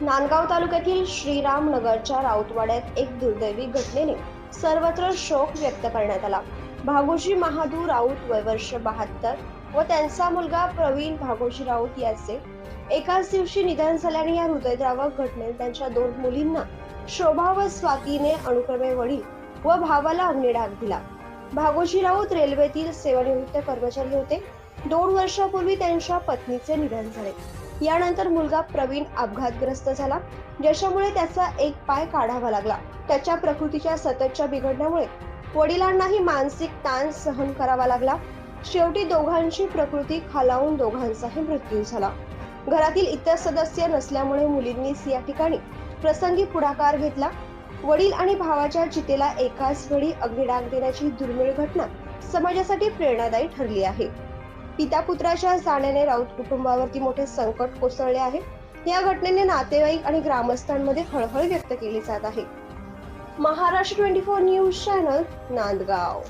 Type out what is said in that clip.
नांदगाव तालुक्यातील श्रीराम नगरच्या राऊतवाड्यात एक दुर्दैवी घटनेने सर्वत्र शोक व्यक्त करण्यात आला. भागोजी महादू राऊत वय वर्ष बहात्तर व त्यांचा मुलगा प्रवीण भागोजी राऊत याचे एकाच दिवशी निधन झाल्याने या हृदयद्रावक घटनेत त्यांच्या दोन मुलींना शोभा व स्वातीने अनुक्रमे वडील व भावाला अग्निडाग दिला. भागोजी राऊत रेल्वेतील सेवानिवृत्त कर्मचारी होते. दोन वर्षापूर्वी त्यांच्या पत्नीचे निधन झाले. यानंतर मुलगा प्रवीण अपघातग्रस्त झाला. ज्याच्यामुळे त्याचा एक पाय काढावा लागला. त्याच्या प्रकृतीच्या सततच्या बिघडण्यामुळे वडिलांनाही मानसिक ताण सहन करावा लागला. शेवटी दोघांची प्रकृती खालावून दोघांचाही मृत्यू झाला. घरातील इतर सदस्य नसल्यामुळे मुलींनीच या ठिकाणी प्रसंगी पुढाकार घेतला. वडील आणि भावाच्या चितेला एकाच वेळी अग्निडाग देण्याची दुर्मिळ घटना समाजासाठी प्रेरणादायी ठरली आहे. पिता पुत्राच्या जाण्याने राऊत कुटुंबावरती मोठे संकट कोसळले आहे. या घटनेने नातेवाईक आणि ग्रामस्थांमध्ये हळहळ व्यक्त केली जात आहे. Maharashtra twenty four news channel Nandgaon.